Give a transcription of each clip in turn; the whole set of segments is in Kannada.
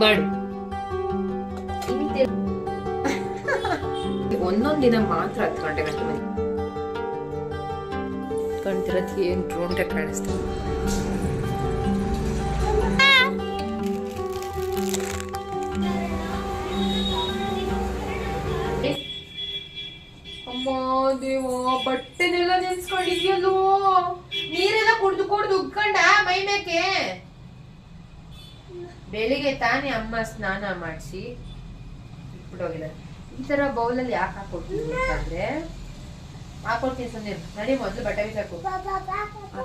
ಮಾಡು ಒಂದೊಂದ್ ದಿನ ಮಾತ್ರ ಹತ್ತು ಗಂಟೆ ಗಂಟೆ ಮನೆ ಕಾಣ್ತಿರೋದು ಏನ್ ಡ್ರೋನ್ಗೆ ಕಾಣಿಸ್ತದೆ ಅಮ್ಮ ದೇವ ಬಟ್ಟೆನೆಲ್ಲ ನೆನ್ಸ್ಕೊಂಡಿದ್ಯಲ್ಲೋ ನೀರೆಲ್ಲ ಕುಡ್ದು ಕುಡ್ದು ಉಗ್ಕಂಡ ಮೈ ಮೇಕೆ ಬೆಳಿಗ್ಗೆ ತಾನೇ ಅಮ್ಮ ಸ್ನಾನ ಮಾಡಿಸಿ ಬಿಟ್ಟೋಗಿಲ್ಲ ಈ ತರ ಬೌಲಲ್ಲಿ ಯಾಕೆ ಹಾಕೊಡ್ತೀನಿ ಅಂತಂದ್ರೆ, ಹಾಕೊಡ್ತೀನಿ ಸುಮ್ಮನೆ ನಡಿ ಮೊದಲು ಬಟ್ಟೆ ಬಿಸಾಕು.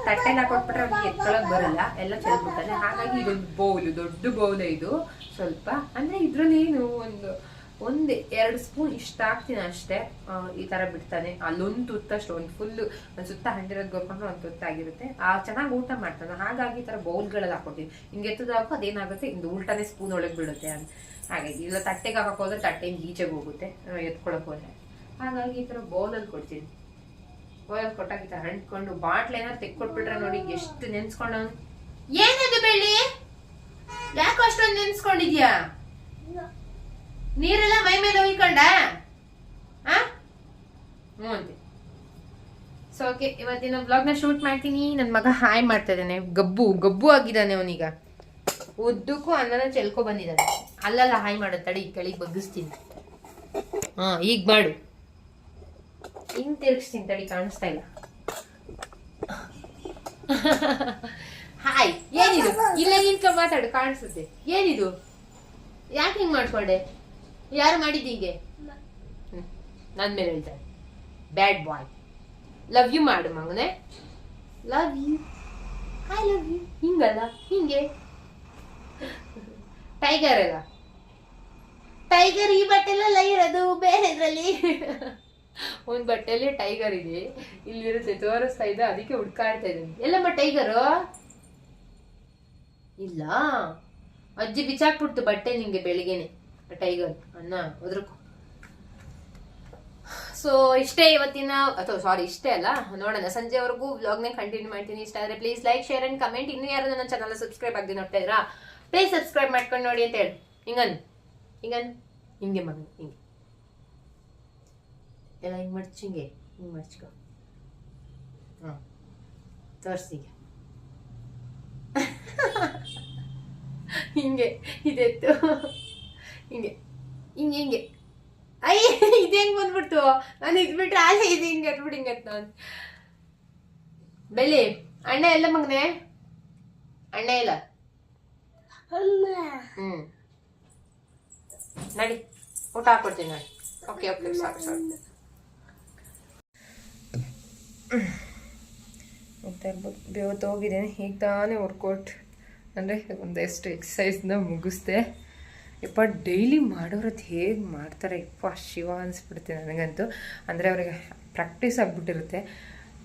ತಟ್ಟೆಲ್ಲ ಹಾಕೊಟ್ಬಿಟ್ರೆ ಅವ್ನಿಗೆ ಎತ್ಕೊಳಕ್ ಬರಲ್ಲ. ಎಲ್ಲ ಚೆಲ್ಬಿಡ್ತಾನೆ. ಹಾಗಾಗಿ ಇದೊಂದು ಬೌಲ್, ದೊಡ್ಡ ಬೌಲ್ ಇದು. ಸ್ವಲ್ಪ. ಅಂದ್ರೆ ಇದ್ರಲ್ಲಿ ಏನು ಒಂದು ಒಂದ್ ಎರಡು ಸ್ಪೂನ್ ಇಷ್ಟ ಹಾಕ್ತೀನಿ ಅಷ್ಟೇ. ಈ ಥರ ಬಿಡ್ತಾನೆ. ಅಲ್ಲೊಂದು ತುತ್ತಷ್ಟು ಒಂದು ಫುಲ್ಲು ಒಂದು ಸುತ್ತ ಹಂಡಿರೋದು ಗೊರ್ಕೊಂಡ್ರೆ ಒಂದು ತುತ್ತಾಗಿರುತ್ತೆ ಆ, ಚೆನ್ನಾಗಿ ಊಟ ಮಾಡ್ತಾನೆ. ಹಾಗಾಗಿ ಈ ಥರ ಬೌಲ್ಗಳಲ್ಲಿ ಹಾಕೊಡ್ತೀನಿ. ಹಿಂಗೆ ಎತ್ತದ ಹಾಕೋ ಅದೇನಾಗುತ್ತೆ? ಇಂದು ಉಲ್ಟಾನೇ ಸ್ಪೂನ್ ಒಳಗೆ ಬೀಳುತ್ತೆ ಅಂತ. ಹಾಗಾಗಿ ಇಲ್ಲ ತಟ್ಟೆಗೆ ಹಾಕೋಕೆ ಹೋದ್ರೆ ತಟ್ಟೆ ಈಚೆಗೆ ಹೋಗುತ್ತೆ. ಎತ್ಕೊಳಕ್ಕೆ ಹೋದ್ರೆ. ಹಾಗಾಗಿ ಈ ಥರ ಬೌಲಲ್ಲಿ ಕೊಡ್ತೀನಿ. ಬೌಲಲ್ಲಿ ಕೊಟ್ಟಾಗ ಈ ಥರ ಹಂಡ್ಕೊಂಡು ಬಾಟ್ಲ್ ಏನಾದ್ರು ತೆಕ್ಕೊಟ್ಬಿಟ್ರೆ ನೋಡಿ ಎಷ್ಟು ನೆನ್ಸ್ಕೊಂಡು ಏನದು ಬೆಳ್ಳಿ? ಯಾಕೆ ಅಷ್ಟೊಂದು ನೆನ್ಸ್ಕೊಂಡಿದ್ಯಾ? ನೀರೆಲ್ಲ ಮೈ ಮೇಲೆ ಹೋಯ್ಕೊಂಡ ಹ್ಞೂ ಓಕೆ ಇವತ್ತಿನ ಬ್ಲಾಗ್ನ ಶೂಟ್ ಮಾಡ್ತೀನಿ. ನನ್ನ ಮಗ ಹಾಯ್ ಮಾಡ್ತಾ ಇದ್ದಾನೆ. ಗಬ್ಬು ಗಬ್ಬು ಆಗಿದ್ದಾನೆ ಅವನೀಗ. ಉದ್ದಕ್ಕೂ ಅನ್ನನ ಚೆಲ್ಕೊ ಬಂದಿದ್ದಾನೆ. ಅಲ್ಲೆಲ್ಲ ಹಾಯ್ ಮಾಡೋ, ತಡಿ, ಕೆಳಗೆ ಬಗ್ಗಿಸ್ತೀನಿ. ಹಾ, ಈಗ ಮಾಡು. ಹಿಂಗ್ ತಿರ್ಗಿಸ್ತೀನಿ ತಡಿ, ಕಾಣಿಸ್ತಾ ಇಲ್ಲ. ಹಾಯ್, ಏನಿದು? ಇಲ್ಲ ನಿಂತ್ಕೊ ಮಾತಾಡು, ಕಾಣಿಸುತ್ತೆ. ಏನಿದು? ಯಾಕೆ ಹಿಂಗ್ ಮಾಡ್ಕೊಂಡೆ ಯಾರು ಮಾಡಿದ್ದು ಹಿಂಗೆ? ಹ್ಮ್. ನನ್ ಮೇಲೆ ಹೇಳ್ತಾರೆ ಬ್ಯಾಡ್ ಬಾಯ್ ಲವ್ ಯು ಮಾಡು ಮಗನೆ. Love you I love you ಹಿಂಗಲ್ಲ? ಹಿಂಗೆ. ಟೈಗರ್ ಅಲ್ಲ? ಟೈಗರ್ ಈ ಬಟ್ಟೆಲ್ಲ ಇರೋದು ಬೇರೆದ್ರಲ್ಲಿ. ಒಂದ್ ಬಟ್ಟೆಯಲ್ಲಿ ಟೈಗರ್ ಇದೆ. ಇಲ್ಲಿರುತ್ತೆ ತೋರಿಸ್ತಾ ಇದೆ ಅದಕ್ಕೆ ಹುಡ್ಕಾಡ್ತಾ ಇದ್ದೀನಿ. ಎಲ್ಲಮ್ಮ ಟೈಗರು ಇಲ್ಲ. ಅಜ್ಜಿ ಬಿಚ್ಚಾಕ್ಬಿಡ್ತು ಬಟ್ಟೆ ನಿಂಗೆ ಬೆಳಿಗ್ಗೆನೆ. ಟೈಗರ್ ಅಣ್ಣ ಒದ್ರಕು. ಸೊ ಇಷ್ಟೇ ಇವತ್ತಿನ, ಅಥವಾ ಸಾರಿ ಇಷ್ಟೇ ಅಲ್ಲ, ನೋಡೋಣ. ಸಂಜೆವರೆಗೂ ವ್ಲಾಗ್ನೇ ಕಂಟಿನ್ಯೂ ಮಾಡ್ತೀನಿ. ಇಷ್ಟ ಆದ್ರೆ please like share and comment ಇನ್ನೂ ಯಾರು ನನ್ನ ಚಾನಲ್ ಸಬ್ಸ್ಕ್ರೈಬ್ ಆಗದೆ ನೋಡ್ತಾ ಇದ್ರಾ ಪ್ಲೀಸ್ ಸಬ್ಸ್ಕ್ರೈಬ್ ಮಾಡ್ಕೊಂಡು ನೋಡಿ ಅಂತ ಹೇಳಿ. ಹಿಂಗನ್ ಹಿಂಗನ್ ಹಿಂಗೆ ಮಗ ಹಿಂಗೆ. ಎಲ್ಲ ಹಿಂಗೆ ಮಡ್ಚಿ, ಹಿಂಗೆ ಹಿಂಗೆ ಮಡ್ಚ್ಕೊ. ಹಾಂ ತೋರಿಸಿಗೆ ಹಿಂಗೆ, ಇದೆತ್ತು ಹಿಂಗೆ ಹಿಂಗೆ ಹಿಂಗೆ ಅಯ್ಯ ಇದು ಹೆಂಗ್ ಬಂದ್ಬಿಡ್ತು ನಾನು ಇದ್ಬಿಟ್ರೆ ಅಲ್ಲಿ ಇದು ಹಿಂಗೆ ಎತ್ಬಿಟ್ಟು ಹಿಂಗೆ ನಾನು. ಬೆಳ್ಳಿ ಅಣ್ಣ ಎಲ್ಲ ಮಗನೆ? ಅಣ್ಣ ಇಲ್ಲ? ಹ್ಞೂ ನಡಿ ಊಟ ಹಾಕೊಡ್ತೀನಿ ನೋಡಿ ಓಕೆ ಓಕೆ ಸಾಕು ಸಾಕು ಹೋಗ್ತಾ ಇರ್ಬೋದು ಬೇವತ್ತು ಹೋಗಿದ್ದೇನೆ ಈಗ ತಾನೇ ವರ್ಕೌಟ್ ಅಂದರೆ ಒಂದೆಷ್ಟು ಎಕ್ಸಸೈಸ್ನ ಮುಗಿಸ್ದೆ. ಯಪ್ಪ ಡೈಲಿ ಮಾಡೋರದ್ದು ಹೇಗೆ ಮಾಡ್ತಾರೆ? ಯಪ್ಪ, ಶಿವ ಅನಿಸ್ಬಿಡುತ್ತೆ ನನಗಂತೂ. ಅಂದರೆ ಅವ್ರಿಗೆ ಪ್ರಾಕ್ಟೀಸ್ ಆಗಿಬಿಟ್ಟಿರುತ್ತೆ.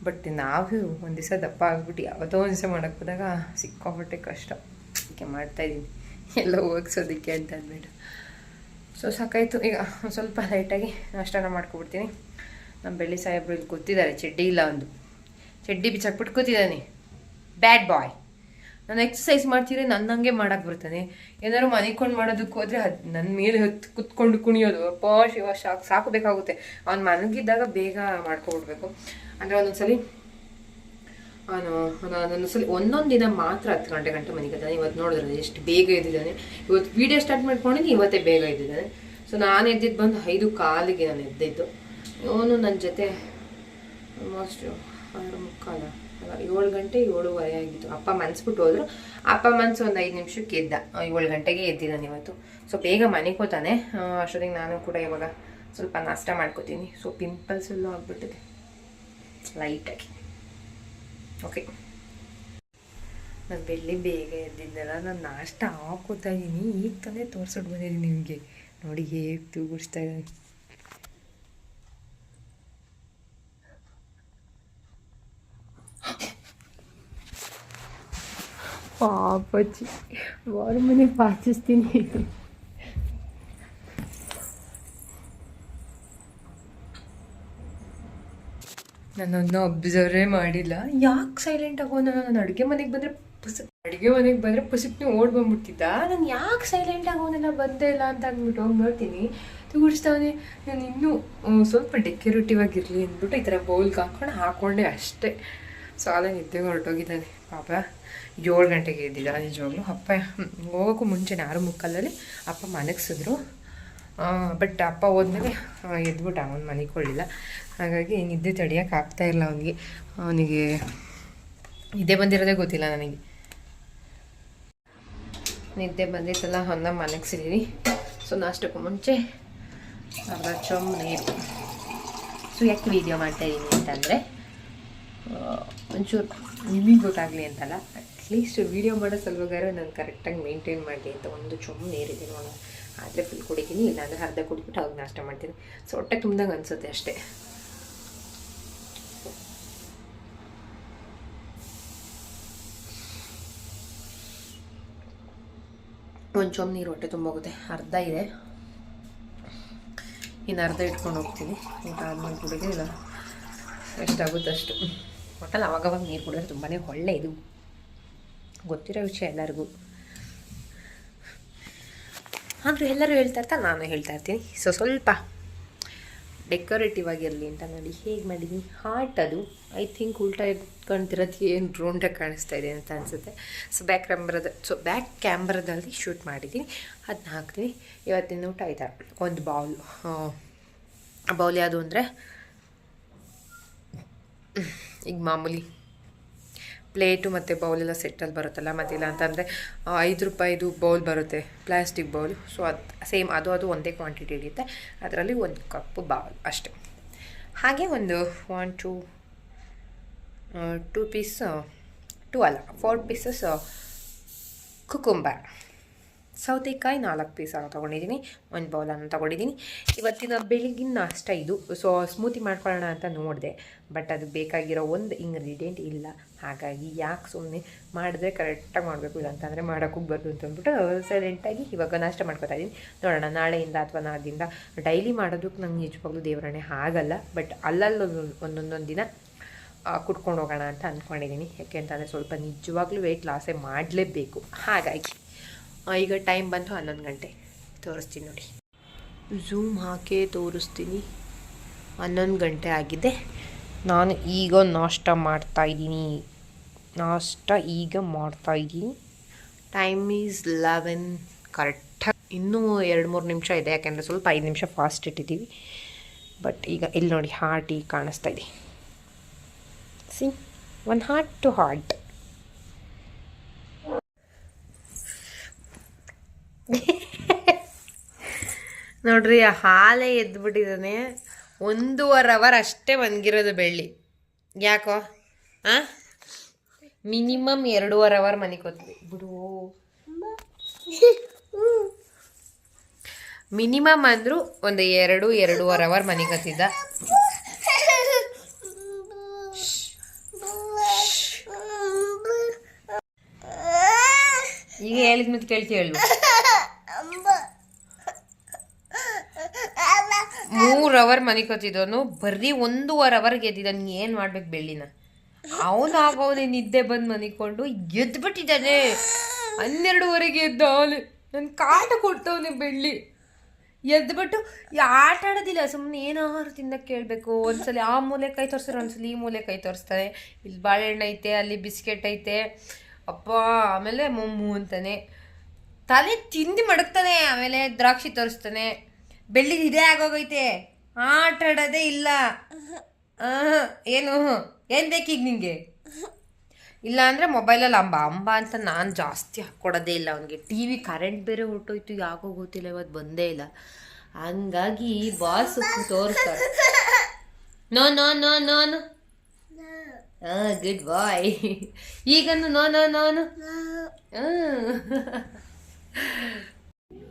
ಬಟ್ ನಾವು ಒಂದು ದಿವಸ ದಪ್ಪ ಆಗಿಬಿಟ್ಟು ಯಾವುದೋ ಒಂದು ದಿವಸ ಮಾಡೋಕ್ಕೆ ಹೋದಾಗ ಸಿಕ್ಕಾಪಟ್ಟೆ ಕಷ್ಟ. ಅದಕ್ಕೆ ಮಾಡ್ತಾಯಿದ್ದೀನಿ ಎಲ್ಲ ಹೋಗ್ಸೋದಕ್ಕೆ ಅಂತ ಅಂದ್ಬಿಟ್ಟು. ಸೊ ಸಾಕಾಯಿತು. ಈಗ ಒಂದು ಸ್ವಲ್ಪ ಲೈಟಾಗಿ ನಾಷ್ಟನ ಮಾಡ್ಕೊಬಿಡ್ತೀನಿ. ನಮ್ಮ ಬೆಳ್ಳಿ ಸಾಹೇಬ್ರು ಇಲ್ಲಿ ಕೂತಿದ್ದಾರೆ. ಚಡ್ಡಿ ಇಲ್ಲ ಒಂದು. ಚಡ್ಡಿ ಬಿಚ್ಚಾಕ್ಬಿಟ್ಟು ಕೂತಿದ್ದಾನೆ. ಬ್ಯಾಡ್ ಬಾಯ್ ನಾನು ಎಕ್ಸಸೈಸ್ ಮಾಡ್ತೀರಿ ನನ್ನ ಹಂಗೆ ಮಾಡಕ್ಕೆ ಬರ್ತಾನೆ ಏನಾದ್ರು ಮನಿಕೊಂಡು ಮಾಡೋದಕ್ಕೆ ಹೋದ್ರೆ ಅದು ನನ್ನ ಮೇಲೆ ಹೊತ್ತು ಕುತ್ಕೊಂಡು ಕುಣಿಯೋದು. ಅಪ್ಪ, ಶಿವ, ಶಾಕ್, ಸಾಕು ಬೇಕಾಗುತ್ತೆ. ಅವ್ನು ಮನಗಿದ್ದಾಗ ಬೇಗ ಮಾಡ್ಕೊಬಿಡ್ಬೇಕು. ಅಂದರೆ ಒಂದೊಂದ್ಸಲಿ, ಅವನು ಒಂದೊಂದ್ಸಲಿ ಒಂದೊಂದು ದಿನ ಮಾತ್ರ ಹತ್ತು ಗಂಟೆ ಗಂಟೆ ಮನೆಗಿದ್ದಾನೆ ಇವತ್ತು ನೋಡಿದ್ರೆ ಎಷ್ಟು ಬೇಗ ಎದ್ದಿದ್ದಾನೆ. ಇವತ್ತು ವಿಡಿಯೋ ಸ್ಟಾರ್ಟ್ ಮಾಡ್ಕೊಂಡಿದ್ದು ಇವತ್ತೇ ಬೇಗ ಎದ್ದಿದ್ದಾನೆ. ಸೊ ನಾನು ಎದ್ದಿದ್ದು ಬಂದು ಐದು ಕಾಲಿಗೆ ನಾನು ಎದ್ದಿದ್ದು. ಅವನು ನನ್ನ ಜೊತೆ ಆಲ್ಮೋಸ್ಟ್ ಆರು ಮುಕ್ಕಾಲ ಏಳು ಗಂಟೆ ಏಳುವರೆ ಆಗಿತ್ತು. ಅಪ್ಪ ಮನ್ಸ್ಬಿಟ್ಟು ಹೋದ್ರು. ಅಪ್ಪ ಮನ್ಸು ಒಂದು ಐದು ನಿಮಿಷಕ್ಕೆ ಎದ್ದ. ಏಳು ಗಂಟೆಗೆ ಎದ್ದಿದ್ದಾನೆ ಇವತ್ತು ಸೊ ಬೇಗ ಮನೆಗೆ ಅಷ್ಟೊತ್ತಿಗೆ ನಾನು ಕೂಡ ಇವಾಗ ಸ್ವಲ್ಪ ನಾಷ್ಟ ಮಾಡ್ಕೋತೀನಿ. ಸೊ ಪಿಂಪಲ್ಸ್ ಎಲ್ಲ ಆಗ್ಬಿಟ್ಟಿದೆ. ಲೈಟಾಗಿ ಓಕೆ ನಾನು ಬೆಳ್ಳಿ ಬೇಗ ಎದ್ದಿದ್ದೆಲ್ಲ ನಾನು ನಾಷ್ಟ ಹಾಕೋತಾ ಇದ್ದೀನಿ ಈಗ ತಾನೇ ತೋರಿಸ್ಬಿಟ್ಟು ಬಂದಿದ್ದೀನಿ ನಿಮಗೆ. ನೋಡಿ ಹೇಗೆ ತೂಗುಡಿಸ್ತಾ ಇದ್ದೀನಿ ಪಾಪಚ್ಚಿ ವಾರ ಮನೆ ಪಾಚಿಸ್ತೀನಿ. ಅದನ್ನ ಅಬ್ಸರ್ವೇ ಮಾಡಿಲ್ಲ. ಯಾಕೆ ಸೈಲೆಂಟ್ ಆಗೋನ ನಾನು ಅಡುಗೆ ಮನೆಗೆ ಬಂದರೆ ಪುಸ್, ಅಡುಗೆ ಮನೆಗೆ ಬಂದರೆ ಪುಸುಕ್ನೆ ಓಡ್ ಬಂದ್ಬಿಡ್ತಿದ್ದ? ನಾನು ಯಾಕೆ ಸೈಲೆಂಟ್ ಆಗೋನೆಲ್ಲ ಬಂದೇ ಇಲ್ಲ ಅಂತ ಅಂದ್ಬಿಟ್ಟು ಹೋಗಿ ನೋಡ್ತೀನಿ. ತೂಗಿಸ್ತಾವನೆ ನಾನು ಇನ್ನೂ ಸ್ವಲ್ಪ ಡೆಕೋರೇಟಿವ್ ಆಗಿರಲಿ ಅಂದ್ಬಿಟ್ಟು ಈ ಥರ ಬೌಲ್ಗೆ ಹಾಕ್ಕೊಂಡು ಹಾಕ್ಕೊಂಡೆ ಅಷ್ಟೇ. ಸೊ ಅದೇ ನಿದ್ದೆಗೆ ಹೊರಟೋಗಿದ್ದಾನೆ. ಪಾಪ ಏಳು ಗಂಟೆಗೆ ಎದ್ದಿದ್ದ ನಿಜವಾಗ್ಲೂ. ಅಪ್ಪ ಹೋಗೋಕ್ಕೂ ಮುಂಚೆನೇ ಆರು ಮುಕ್ಕಾಲಲ್ಲಿ ಅಪ್ಪ ಮನಗಿಸಿದ್ರು ಬಟ್ ಅಪ್ಪ ಹೋದ್ಮೇಲೆ ಎದ್ಬಿಟ್ಟು. ಅವನು ಮನೆಗೆ ಕೊಳ್ಳಿಲ್ಲ ಹಾಗಾಗಿ ನಿದ್ದೆ ತಡಿಯೋಕೆ ಆಗ್ತಾ ಇಲ್ಲ ಅವನಿಗೆ. ಅವನಿಗೆ ನಿದ್ದೆ ಬಂದಿರೋದೇ ಗೊತ್ತಿಲ್ಲ ನನಗೆ. ನಿದ್ದೆ ಬಂದಿತ್ತಲ್ಲ ಅವನ್ನ ಮನಗ್ಸಿದ್ದೀನಿ ಸೊ ನಾಷ್ಟಕ್ಕೂ ಮುಂಚೆ ಅರ್ಧ ಚೊಮ್ಮ ನೀರು. ಸೊ ಯಾಕೆ ವೀಡಿಯೋ ಮಾಡ್ತಾಯಿದ್ದೀನಿ ಅಂತಂದರೆ ಒಂಚೂರು ನಿಮಗೆ ಗೊತ್ತಾಗಲಿ ಅಂತಲ್ಲ ಅಟ್ಲೀಸ್ಟ್ ವೀಡಿಯೋ ಮಾಡೋ ಸಲುವಾಗಾರ ನಾನು ಕರೆಕ್ಟಾಗಿ ಮೇಂಟೈನ್ ಮಾಡಿ ಅಂತ ಒಂದು ಚೊಮ್ಮ ನೀರಿದೆ ನೋಡೋಣ ಆದರೆ ಫುಲ್ ಕುಡಿತೀನಿ, ಇಲ್ಲಾಂದರೆ ಅರ್ಧ ಕುಡಿಬಿಟ್ಟು ಅವಾಗ ನಾಷ್ಟ ಮಾಡ್ತೀನಿ. ಸೊ ಹೊಟ್ಟೆ ತುಂಬ್ದಂಗೆ ಅನಿಸುತ್ತೆ ಅಷ್ಟೇ. ಒಂದು ಚೊಮ್ಮ ನೀರು ಹೊಟ್ಟೆ ತುಂಬೋಗುತ್ತೆ. ಅರ್ಧ ಇದೆ. ಇನ್ನು ಅರ್ಧ ಇಟ್ಕೊಂಡು ಹೋಗ್ತೀನಿ. ಊಟ ಆದ್ಮೇಲೆ ಕುಡಿದ್ರೆ ಇಲ್ಲ ಎಷ್ಟಾಗುತ್ತೆ ಅಷ್ಟು ಒಟ್ಟಲ್ಲಿ ಅವಾಗವಾಗ ನೀರು ಕುಡಿದ್ರೆ ತುಂಬಾ ಒಳ್ಳೆಯದು ಗೊತ್ತಿರೋ ವಿಷಯ ಎಲ್ಲರಿಗೂ. ಆದರೂ ಎಲ್ಲರೂ ಹೇಳ್ತಾ ಇರ್ತಾ ನಾನು ಹೇಳ್ತಾ ಇರ್ತೀನಿ. ಸೊ ಸ್ವಲ್ಪ ಡೆಕೋರೇಟಿವ್ ಆಗಿರಲಿ ಅಂತ ನೋಡಿ, ಹೇಗೆ ಮಾಡಿದ್ದೀನಿ ಹಾರ್ಟ್ ಅದು ಐ ಥಿಂಕ್ ಉಲ್ಟಾ ಇಟ್ಕೊಂಡಿರೋದು ಏನು ರೌಂಡಾಗಿ ಕಾಣಿಸ್ತಾ ಇದೆ ಅಂತ ಅನಿಸುತ್ತೆ. ಸೊ ಬ್ಯಾಕ್ ಕ್ಯಾಮ್ರದ ಸೊ ಬ್ಯಾಕ್ ಕ್ಯಾಮ್ರದಲ್ಲಿ ಶೂಟ್ ಮಾಡಿದ್ದೀನಿ. ಅದನ್ನ ಹಾಕ್ತೀನಿ. ಇವತ್ತಿನ ಊಟ ಆಯ್ತಾ? ಒಂದು ಬೌಲ್ ಬೌಲ್ ಯಾವುದು ಅಂದರೆ ಈಗ ಮಾಮೂಲಿ ಪ್ಲೇಟು ಮತ್ತು ಬೌಲೆಲ್ಲ ಸೆಟ್ಟಲ್ಲಿ ಬರುತ್ತಲ್ಲ ಮತ್ತಿಲ್ಲ ಅಂತಂದರೆ ಐದು ರೂಪಾಯಿದು ಬೌಲ್ ಬರುತ್ತೆ ಪ್ಲಾಸ್ಟಿಕ್ ಬೌಲ್ ಸೊ ಅದು ಸೇಮ್ ಅದು ಅದು ಒಂದೇ ಕ್ವಾಂಟಿಟಿ ಹಿಡಿಯುತ್ತೆ ಅದರಲ್ಲಿ ಒಂದು ಕಪ್ ಬೌಲ್ ಅಷ್ಟೆ. ಹಾಗೆ ಒಂದು one two two piece two ಅಲ್ಲ ಫೋರ್ ಪೀಸಸ್ ಕುಕುಂಬರ್ ಸೌತೆಕಾಯಿ ನಾಲ್ಕು ಪೀಸ್ ತೊಗೊಂಡಿದ್ದೀನಿ. ಒಂದು ಬೌಲನ್ನು ತೊಗೊಂಡಿದ್ದೀನಿ. ಇವತ್ತಿನ ಬೆಳಗಿನ ನಾಷ್ಟ ಇದು. ಸೊ ಸ್ಮೂತಿ ಮಾಡ್ಕೊಳ್ಳೋಣ ಅಂತ ನೋಡಿದೆ. ಬಟ್ ಅದು ಬೇಕಾಗಿರೋ ಒಂದು ಇಂಗ್ರೀಡಿಯೆಂಟ್ ಇಲ್ಲ. ಹಾಗಾಗಿ ಯಾಕೆ ಸುಮ್ಮನೆ ಮಾಡಿದ್ರೆ ಕರೆಕ್ಟಾಗಿ ಮಾಡಬೇಕು ಇಲ್ಲ ಅಂತಂದರೆ ಹೋಗ್ಬಾರ್ದು ಅಂತ ಅಂದ್ಬಿಟ್ಟು ಸೈಲೆಂಟಾಗಿ ಇವಾಗ ನಾಷ್ಟ ಮಾಡ್ಕೊತಾ ಇದ್ದೀನಿ. ನೋಡೋಣ, ನಾಳೆಯಿಂದ ಅಥವಾ ನಾಡಿಂದ ಡೈಲಿ ಮಾಡೋದಕ್ಕೆ ನಂಗೆ ನಿಜವಾಗ್ಲೂ ದೇವರಣೆ ಆಗಲ್ಲ ಬಟ್ ಅಲ್ಲಲ್ಲಿ ಒಂದೊಂದೊಂದು ದಿನ ಕುಟ್ಕೊಂಡು ಹೋಗೋಣ ಅಂತ ಅಂದ್ಕೊಂಡಿದ್ದೀನಿ ಯಾಕೆ ಅಂತಂದರೆ ಸ್ವಲ್ಪ ನಿಜವಾಗ್ಲೂ ವೆಯ್ಟ್ ಲಾಸೇ ಮಾಡಲೇಬೇಕು. ಹಾಗಾಗಿ ಈಗ ಟೈಮ್ ಬಂತು ಹನ್ನೊಂದು ಗಂಟೆ. ತೋರಿಸ್ತೀನಿ ನೋಡಿ. ಝೂಮ್ ಹಾಕೇ ತೋರಿಸ್ತೀನಿ. ಹನ್ನೊಂದು ಗಂಟೆ ಆಗಿದೆ. ನಾನು ಈಗ ನಾಷ್ಟ ಮಾಡ್ತಾ ಇದ್ದೀನಿ. ನಾಷ್ಟ ಈಗ ಮಾಡ್ತಾ ಇದ್ದೀನಿ. ಟೈಮ್ ಈಸ್ ಲೆವೆನ್ ಕರೆಕ್ಟ್ ಇನ್ನೂ ಎರಡು ಮೂರು ನಿಮಿಷ ಇದೆ. ಯಾಕೆಂದರೆ ಸ್ವಲ್ಪ ಐದು ನಿಮಿಷ ಫಾಸ್ಟ್ ಇಟ್ಟಿದ್ದೀವಿ. ಬಟ್ ಈಗ ಇಲ್ಲಿ ನೋಡಿ ಹಾರ್ಟ್ ಈಗ ಕಾಣಿಸ್ತಾ ಇದೆ. See one heart two heart ನೋಡ್ರಿ, ಆ ಹಾಲೇ ಎದ್ಬಿಟ್ಟಿದ್ದಾನೆ. ಒಂದೂವರೆ ಅವರ್ ಅಷ್ಟೇ ಮನ್ಗಿರೋದು ಬೆಳ್ಳಿ. ಯಾಕೋ? ಆ? ಮಿನಿಮಮ್ ಎರಡೂವರೆ ಅವರ್ ಮನಿಕೋತೀವಿ ಬಿಡು. ಮಿನಿಮಮ್ ಅಂದ್ರು ಒಂದು ಎರಡು, ಎರಡೂವರೆ ಅವರ್ ಮನಿಕತ್ತಿದ್ದ ಈಗ ಹೇಳಿದ ಮತ್ತೆ ಕೇಳ್ತಿ ಹೇಳು ಮೂರ್ ಅವರ್ ಮನಿಕೋತಿದ್ದವನು ಬರೀ ಒಂದೂವರೆ ಅವರ್ಗೆ ಎದ್ದಿದ್ದಾನೆ ಏನ್ ಮಾಡ್ಬೇಕು ಬೆಳ್ಳಿನ? ಅವನು ಆಗೋನೆ ನಿದ್ದೆ ಬಂದು ಮನಿಕೊಂಡು ಎದ್ಬಿಟ್ಟಿದ್ದಾನೆ. ಹನ್ನೆರಡುವರೆಗೆ ಎದ್ದ ಅವನು. ನನ್ ಕಾಟ ಕೊಡ್ತವನೆ ಬೆಳ್ಳಿ. ಎದ್ಬಿಟ್ಟು ಆಟ ಆಡೋದಿಲ್ಲ ಸುಮ್ಮನೆ ಏನಾದ್ರು ತಿನ್ನಕ್ಕೆ ಕೇಳಬೇಕು? ಒಂದ್ಸಲಿ ಆ ಮೂಲೆ ಕೈ ತೋರಿಸ್ತಾರೆ ಒಂದ್ಸಲಿ ಈ ಮೂಲೆ ಕೈ ತೋರಿಸ್ತಾನೆ. ಇಲ್ಲಿ ಬಾಳೆಹಣ್ಣು ಐತೆ, ಅಲ್ಲಿ ಬಿಸ್ಕೆಟ್ ಐತೆ. ಅಪ್ಪ, ಆಮೇಲೆ ಮೊಮ್ಮು ಅಂತಾನೆ. ತಲೆ ತಿಂದು ಮಡಗ್ತಾನೆ, ಆಮೇಲೆ ದ್ರಾಕ್ಷಿ ತೋರಿಸ್ತಾನೆ. ಬೆಳ್ಳಿ ಇದೇ ಆಗೋಗೈತೆ. ಆಟ ಆಡೋದೇ ಇಲ್ಲ ಏನು? ಏನು ಬೇಕೀಗ ನಿಂಗೆ? ಇಲ್ಲ ಅಂದರೆ ಮೊಬೈಲಲ್ಲಿ ಅಂಬ ಅಂಬ ಅಂತ ನಾನು ಜಾಸ್ತಿ ಹಾಕ್ಕೊಡೋದೇ ಇಲ್ಲ ಅವನಿಗೆ. ಟಿ ವಿ ಕರೆಂಟ್ ಬೇರೆ ಹೊರಟೋಯ್ತು ಯಾಕೋ ಗೊತ್ತಿಲ್ಲ ಇವತ್ತು ಬಂದೇ ಇಲ್ಲ. ಹಂಗಾಗಿ ಬಾಸ್ ತೋರಿಸ್ತಾರೆ no no no no no. ಹಾಂ ಗುಡ್ ಬಾಯ್ ಈಗನ್ನು ನೋ ನೋ ನೋನು ನೋ.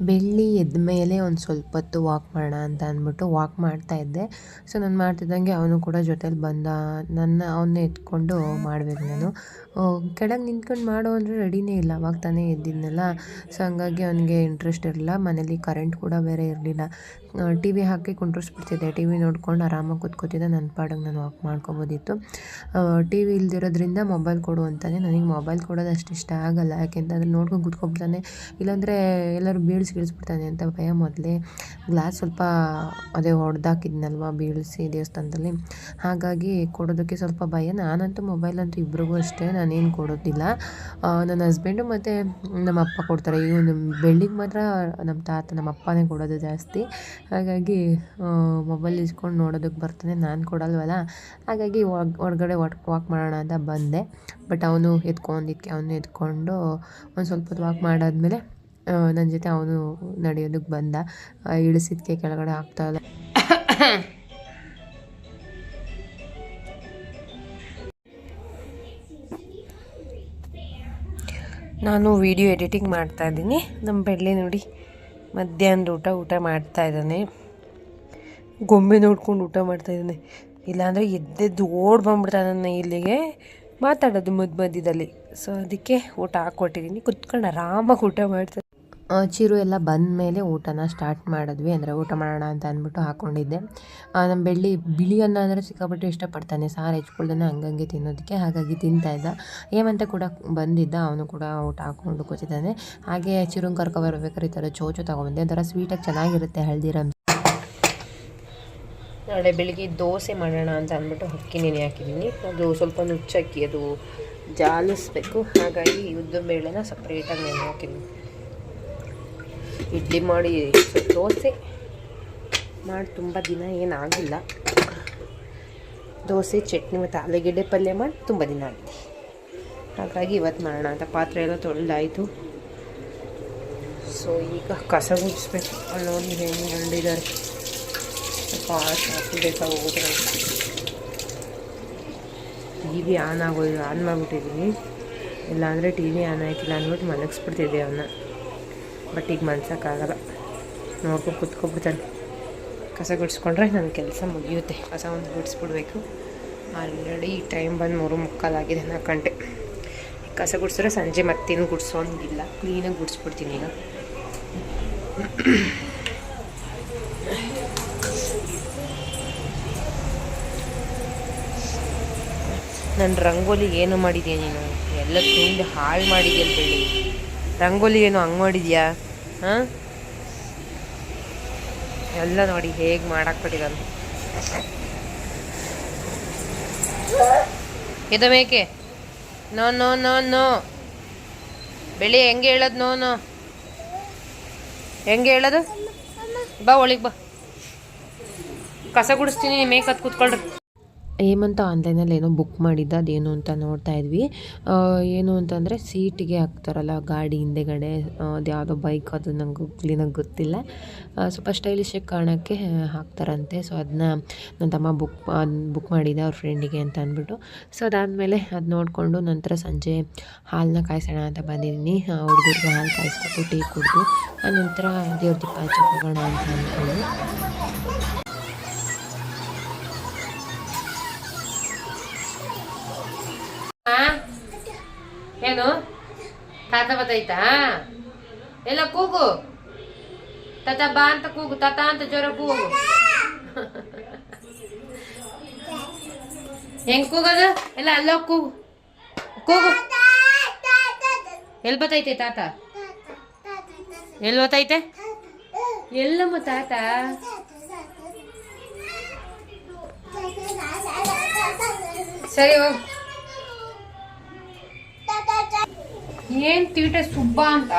ಬೆಳ್ಳಿ ಎದ್ದ ಮೇಲೆ ಒಂದು ಸ್ವಲ್ಪ ಹೊತ್ತು ವಾಕ್ ಮಾಡೋಣ ಅಂತ ಅಂದ್ಬಿಟ್ಟು ವಾಕ್ ಮಾಡ್ತಾ ಇದ್ದೆ. ಸೊ ನಾನು ಮಾಡ್ತಿದ್ದಂಗೆ ಅವನು ಕೂಡ ಜೊತೇಲಿ ಬಂದ, ನನ್ನ ಅವನ್ನ ಎತ್ಕೊಂಡು ಮಾಡಬೇಕು ನಾನು. ಕೆಳಗೆ ನಿಂತ್ಕೊಂಡು ಮಾಡೋ ಅಂದರೆ ರೆಡಿನೇ ಇಲ್ಲ. ಅವಾಗ ತಾನೇ ಎದ್ದಿದ್ನಲ್ಲ. ಸೊ ಹಂಗಾಗಿ ಅವನಿಗೆ ಇಂಟ್ರೆಸ್ಟ್ ಇರಲಿಲ್ಲ. ಮನೇಲಿ ಕರೆಂಟ್ ಕೂಡ ಬೇರೆ ಇರಲಿಲ್ಲ. ಟಿ ವಿ ಹಾಕಿ ಕುಂಟ್ರಿಸ್ಬಿಡ್ತಿದ್ದೆ. ಟಿ ವಿ ನೋಡ್ಕೊಂಡು ಆರಾಮಾಗಿ ಕೂತ್ಕೋತಿದ್ದೆ. ನನ್ನ ಪಾಡಂಗೆ ನಾನು ವಾಕ್ ಮಾಡ್ಕೊಬೋದಿತ್ತು. ಟಿ ವಿ ಇಲ್ದಿರೋದ್ರಿಂದ ಮೊಬೈಲ್ ಕೊಡು ಅಂತಾನೆ ನನಗೆ ಮೊಬೈಲ್ ಕೊಡೋದು ಅಷ್ಟು ಇಷ್ಟ ಆಗಲ್ಲ. ಯಾಕೆಂತಂದ್ರೆ ನೋಡ್ಕೊಂಡು ಕೂತ್ಕೊಬಿಡ್ತಾನೆ. ಇಲ್ಲಾಂದರೆ ಎಲ್ಲರೂ ಬೀಳ್ಸಿ ಬೀಳಿಸ್ಬಿಡ್ತಾನೆ ಅಂತ ಭಯ ಮೊದಲೇ. ಗ್ಲಾಸ್ ಸ್ವಲ್ಪ ಅದೇ ಹೊಡೆದಾಕಿದ್ನಲ್ವ ಬೀಳಿಸಿ ದೇವಸ್ಥಾನದಲ್ಲಿ. ಹಾಗಾಗಿ ಕೊಡೋದಕ್ಕೆ ಸ್ವಲ್ಪ ಭಯ. ನಾನಂತೂ ಮೊಬೈಲ್ ಅಂತೂ ಇಬ್ರಿಗೂ ಅಷ್ಟೇ. ನಾನೇನು ಕೊಡೋದಿಲ್ಲ. ನನ್ನ ಹಸ್ಬೆಂಡು ಮತ್ತು ನಮ್ಮ ಅಪ್ಪ ಕೊಡ್ತಾರೆ. ಇವನು ಬೆಳ್ಳಿಗೆ ಮಾತ್ರ ನಮ್ಮ ತಾತ, ನಮ್ಮ ಅಪ್ಪನೇ ಕೊಡೋದು ಜಾಸ್ತಿ. ಹಾಗಾಗಿ ಮೊಬೈಲ್ ಇಸ್ಕೊಂಡು ನೋಡೋದಕ್ಕೆ ಬರ್ತಾನೆ. ನಾನು ಕೊಡಲ್ವಲ್ಲ? ಹಾಗಾಗಿ ಹೊರಗಡೆ ವಾಕ್ ವಾಕ್ ಮಾಡೋಣ ಅಂತ ಬಂದೆ. ಬಟ್ ಅವನು ಎತ್ಕೊಂಡಿದ್ದಕ್ಕೆ ಅವನು ಎತ್ಕೊಂಡು ಒಂದು ಸ್ವಲ್ಪ ಹೊತ್ತು ವಾಕ್ ಮಾಡಾದ್ಮೇಲೆ ನನ್ನ ಜೊತೆ ಅವನು ನಡೆಯೋದಕ್ಕೆ ಬಂದ. ಇಳಿಸಿದ್ಕೆ, ಕೆಳಗಡೆ ಆಗ್ತಾ ನಾನು ವಿಡಿಯೋ ಎಡಿಟಿಂಗ್ ಮಾಡ್ತಾ ಇದ್ದೀನಿ. ನಮ್ಮ ಬೆಳ್ಳಿ ನೋಡಿ ಮಧ್ಯಾಹ್ನದ ಊಟ ಊಟ ಮಾಡ್ತಾ ಇದ್ದಾನೆ. ಗೊಂಬೆ ನೋಡ್ಕೊಂಡು ಊಟ ಮಾಡ್ತಾ ಇದ್ದಾನೆ. ಇಲ್ಲಾಂದರೆ ಎದ್ದೆದ್ದು ಓಡ್ ಬಂದ್ಬಿಡ್ತಾನೆ ಇಲ್ಲಿಗೆ. ಮಾತಾಡೋದು ಮಧ್ಯ ಮಧ್ಯದಲ್ಲಿ. ಸೊ ಅದಕ್ಕೆ ಊಟ ಹಾಕ್ಕೊಟ್ಟಿದ್ದೀನಿ. ಕುತ್ಕೊಂಡು ಆರಾಮಾಗಿ ಊಟ ಮಾಡ್ತಾ ಚಿರು ಎಲ್ಲ ಬಂದ ಮೇಲೆ ಊಟನ ಸ್ಟಾರ್ಟ್ ಮಾಡಿದ್ವಿ. ಅಂದರೆ ಊಟ ಮಾಡೋಣ ಅಂತ ಅಂದ್ಬಿಟ್ಟು ಹಾಕ್ಕೊಂಡಿದ್ದೆ ನಮ್ಮ ಬೆಳ್ಳಿ ಬಿಳಿ ಅನ್ನ ಅಂದರೆ ಸಿಕ್ಕಾಪಟ್ಟೆ ಇಷ್ಟಪಡ್ತಾನೆ. ಸಾರು ಹೆಚ್ಕೊಳ್ದೇ ಹಂಗಂಗೆ ತಿನ್ನೋದಕ್ಕೆ, ಹಾಗಾಗಿ ತಿಂತಾ ಇದ್ದ. ಹೇಮಂತ ಕೂಡ ಬಂದಿದ್ದ, ಅವನು ಕೂಡ ಊಟ ಹಾಕ್ಕೊಂಡು ಕೂತಿದ್ದಾನೆ. ಹಾಗೆ ಚಿರುಂಗ್ ಕರ್ಕೊ ಬರ್ಬೇಕಾದ್ರೆ ಈ ಥರ ಚೋಚು ತೊಗೊಬಂದೆ ಒಂಥರ ಸ್ವೀಟಾಗಿ ಚೆನ್ನಾಗಿರುತ್ತೆ ಹಳ್ದಿರ ನಾಳೆ ಬೆಳಿಗ್ಗೆ ದೋಸೆ ಮಾಡೋಣ ಅಂತ ಅಂದ್ಬಿಟ್ಟು ಅಕ್ಕಿ ನೆನೆ ಹಾಕಿದ್ದೀನಿ. ಅದು ಸ್ವಲ್ಪ ನುಚ್ಚಕ್ಕಿ, ಅದು ಜಾಲಿಸ್ಬೇಕು. ಹಾಗಾಗಿ ಉದ್ದಿನ ಬೇಳೆನ ಸಪ್ರೇಟಾಗಿ ನೆನೆ ಹಾಕಿದ್ದೀನಿ. ಇಡ್ಲಿ ಮಾಡಿ ದೋಸೆ. ಮಾಡಿ ತುಂಬ ದಿನ ಏನಾಗಿಲ್ಲ ದೋಸೆ, ಚಟ್ನಿ ಮತ್ತು ಆಲೂಗೆಡ್ಡೆ ಪಲ್ಯ ಮಾಡಿ ತುಂಬ ದಿನ ಆಗಿದೆ. ಹಾಗಾಗಿ ಇವತ್ತು ಮಾಡೋಣ ಅಂತ ಪಾತ್ರೆ ಎಲ್ಲ ತೊಳೆದಾಯಿತು. ಸೊ ಈಗ ಕಸ ಗುಡಿಸ್ಬೇಕು. ನೋಡಿ ಹೆಂಗೆ ಹಂಡಿದ್ದಾರೆ ಫಾಸ್ಟ್ ಹಾಕಬೇಕಾಗೋದ್ರೆ ಟಿ ವಿ ಆನ್ ಆಗೋದು ಆನ್ ಮಾಡಿಬಿಟ್ಟಿದ್ದೀನಿ ಇಲ್ಲಾಂದರೆ ಟಿ ವಿ ಆನ್ ಆಯ್ತಿಲ್ಲ ಅಂದ್ಬಿಟ್ಟು ಮಲಗಿಸ್ಬಿಡ್ತಿದ್ದೆ ಅವನ್ನ. ಬಟ್ ಈಗ ಮನ್ಸೋಕ್ಕಾಗಲ್ಲ. ನೋಡ್ಕೊಂಡು ಕುತ್ಕೊಬಿಡ್ತಾನೆ ಕಸ ಗುಡಿಸ್ಕೊಂಡ್ರೆ ನನ್ನ ಕೆಲಸ ಮುಗಿಯುತ್ತೆ. ಕಸ ಒಂದು ಗುಡಿಸ್ಬಿಡ್ಬೇಕು. ಆಲ್ರೆಡಿ ಟೈಮ್ ಬಂದು ಮೂರು ಮುಕ್ಕಾಲಾಗಿದೆ ನಾಲ್ಕು ಗಂಟೆ ಕಸ ಗುಡಿಸಿದ್ರೆ ಸಂಜೆ ಮತ್ತೇನು ಗುಡಿಸೋಂಗಿಲ್ಲ. ಕ್ಲೀನಾಗಿ ಗುಡಿಸ್ಬಿಡ್ತೀನಿ ಈಗ. ನನ್ನ ರಂಗೋಲಿ ಏನು ಮಾಡಿದ್ಯಾ ನೀನು? ಎಲ್ಲ ತಿಂದು ಹಾಳು ಮಾಡಿದ್ಯಾ ಬೆಳಿ ರಂಗೋಲಿ ಏನು ಹಂಗೆ ಮಾಡಿದ್ಯಾ? ಹಾಂ? ಎಲ್ಲ ನೋಡಿ ಹೇಗೆ ಮಾಡಾಕ್ಬಿಟ್ಟಿದ್ದಾನೆ. ಇದು ಮೇಕೆ. No no no no. ಬೆಳಿ ಹೆಂಗೆ ಹೇಳೋದು ನೋ ನೋ. ಹೆಂಗೆ ಹೇಳೋದು? ಬಾ, ಒಳಗೆ ಬಾ. ಕಸ ಗುಡಿಸ್ತೀನಿ ಮೇಕ್ ಹತ್ತು ಕೂತ್ಕೊಳ್ರಿ. ಹೇಮಂತ ಆನ್ಲೈನಲ್ಲಿ ಏನೋ ಬುಕ್ ಮಾಡಿದ್ದ, ಅದೇನು ಅಂತ ನೋಡ್ತಾ ಇದ್ವಿ. ಏನು ಅಂತಂದರೆ ಸೀಟಿಗೆ ಹಾಕ್ತಾರಲ್ಲ, ಗಾಡಿ ಹಿಂದೆಗಡೆ ಅದು ಯಾವುದೋ ಬೈಕ್ ಅದು ನಂಗೆ ಕ್ಲೀನಾಗಿ ಗೊತ್ತಿಲ್ಲ. ಸ್ವಲ್ಪ ಸ್ಟೈಲಿಶ್ ಕಾರಣಕ್ಕೆ ಹಾಕ್ತಾರಂತೆ. ಸೊ ಅದನ್ನ ನನ್ನ ತಮ್ಮ ಬುಕ್ ಬುಕ್ ಮಾಡಿದ್ದೆ ಅವ್ರ ಫ್ರೆಂಡಿಗೆ ಅಂತ ಅಂದ್ಬಿಟ್ಟು. ಸೊ ಅದಾದಮೇಲೆ ಅದು ನೋಡಿಕೊಂಡು ನಂತರ ಸಂಜೆ ಹಾಲನ್ನ ಕಾಯಿಸೋಣ ಅಂತ ಬಂದಿದ್ದೀನಿ. ಹುಡುಗರಿಗೆ ಹಾಲು ಕಾಯಿಸ್ಕೊಟ್ಟು ಟೀ ಕುಡಿದು ಆನಂತರ ದೇವ್ರ ದೀಪ ಹಚ್ಚಕ್ಕೆ ಅಂತ ಅಂದ್ಕೊಂಡು. ಏನು? ತಾತ ಬತ್ತೈತಾ? ಎಲ್ಲ ಕೂಗು. ತಾತ ಬಾ ಅಂತ ಕೂಗು, ತಾತ ಅಂತ ಜ್ವರ ಕೂಗು. ಹೆಂಗ್ ಕೂಗದು? ಎಲ್ಲ ಅಲ್ಲ ಕೂಗು. ಕೂಗು. ಎಲ್ ಬತ್ತೈತೆ ತಾತ? ಎಲ್ ಬತ್ತೈತೆ? ಎಲ್ಲಮ್ಮ ತಾತ? ಸರಿ ಹೋಗ್. ಏನ್ ತೀಟೆ ಸುಬ್ಬ ಅಂತ?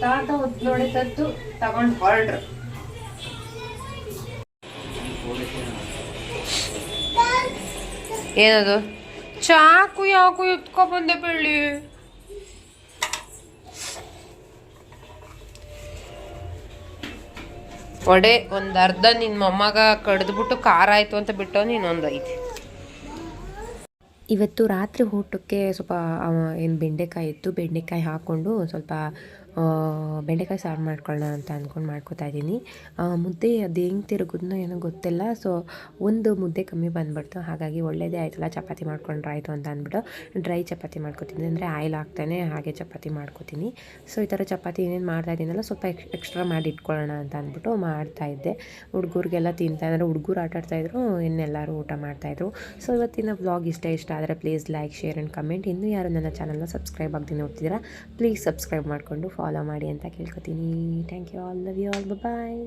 ತಾತ ತತ್ತು ತಗೊಂಡ್ ಹೊರಡ್ರು ಏನದು? ಚಾಕು ಯಾಕು ಎತ್ಕೊ ಬಂದೆ ಬೆಳ್ಳಿ ಒಡೆ, ಒಂದು ಅರ್ಧ ನಿನ್ನ ಮೊಮ್ಮಗ ಕಡ್ದ್ಬಿಟ್ಟು ಖಾರ ಆಯ್ತು ಅಂತ ಬಿಟ್ಟು ನೀನೊಂದು ಐತಿ. ಇವತ್ತು ರಾತ್ರಿ ಊಟಕ್ಕೆ ಸ್ವಲ್ಪ ಏನು ಬೆಂಡೆಕಾಯಿ ಇತ್ತು, ಬೆಂಡೆಕಾಯಿ ಹಾಕ್ಕೊಂಡು ಸ್ವಲ್ಪ ಬೆಂಡೆಕಾಯಿ ಸಾರು ಮಾಡ್ಕೊಳ್ಳೋಣ ಅಂತ ಅಂದ್ಕೊಂಡು ಮಾಡ್ಕೋತಾ ಇದ್ದೀನಿ ಮುದ್ದೆ ಅದು ಹೆಂಗೆ ತಿರುಗಿದ್ನೋ ಏನೋ ಗೊತ್ತಿಲ್ಲ. ಸೊ ಒಂದು ಮುದ್ದೆ ಕಮ್ಮಿ ಬಂದ್ಬಿಡ್ತು. ಹಾಗಾಗಿ ಒಳ್ಳೆಯದೇ ಆಯ್ತಲ್ಲ, ಚಪಾತಿ ಮಾಡ್ಕೊಂಡ್ರೆ ಆಯಿತು ಅಂತ ಅಂದ್ಬಿಟ್ಟು ಡ್ರೈ ಚಪಾತಿ ಮಾಡ್ಕೋತೀನಿ. ಅಂದರೆ ಆಯಿಲ್ ಹಾಕ್ತಾನೆ, ಹಾಗೆ ಚಪಾತಿ ಮಾಡ್ಕೊತೀನಿ. ಸೊ ಈ ಥರ ಚಪಾತಿ ಏನೇನು ಮಾಡ್ತಾ ಇದ್ದೀನಲ್ಲ ಸ್ವಲ್ಪ ಎಕ್ಸ್ ಎಕ್ಸ್ಟ್ರಾ ಮಾಡಿ ಇಟ್ಕೊಳ್ಳೋಣ ಅಂತ ಅಂದ್ಬಿಟ್ಟು ಮಾಡ್ತಾ ಇದ್ದೆ. ಹುಡುಗರಿಗೆಲ್ಲ ತಿಂತಾ, ಅಂದರೆ ಹುಡುಗರು ಆಟ ಆಡ್ತಾಯಿದ್ರು ಇನ್ನೆಲ್ಲರೂ ಊಟ ಮಾಡ್ತಾಯಿದ್ರು ಸೊ ಇವತ್ತಿನ ವ್ಲಾಗ್ ಇಷ್ಟ ಇಷ್ಟ ಆದರೆ please like share and comment ಇನ್ನೂ ಯಾರು ನನ್ನ ಚಾನಲ್ನ ಸಬ್ಸ್ಕ್ರೈಬ್ ಆಗದೆ ನೋಡ್ತಿದ್ದೀರಾ ಪ್ಲೀಸ್ ಸಬ್ಸ್ಕ್ರೈಬ್ ಮಾಡಿಕೊಂಡು ಫಾಲೋ ಮಾಡಿ ಅಂತ ಕೇಳ್ಕೊತೀನಿ thank you all love you all bye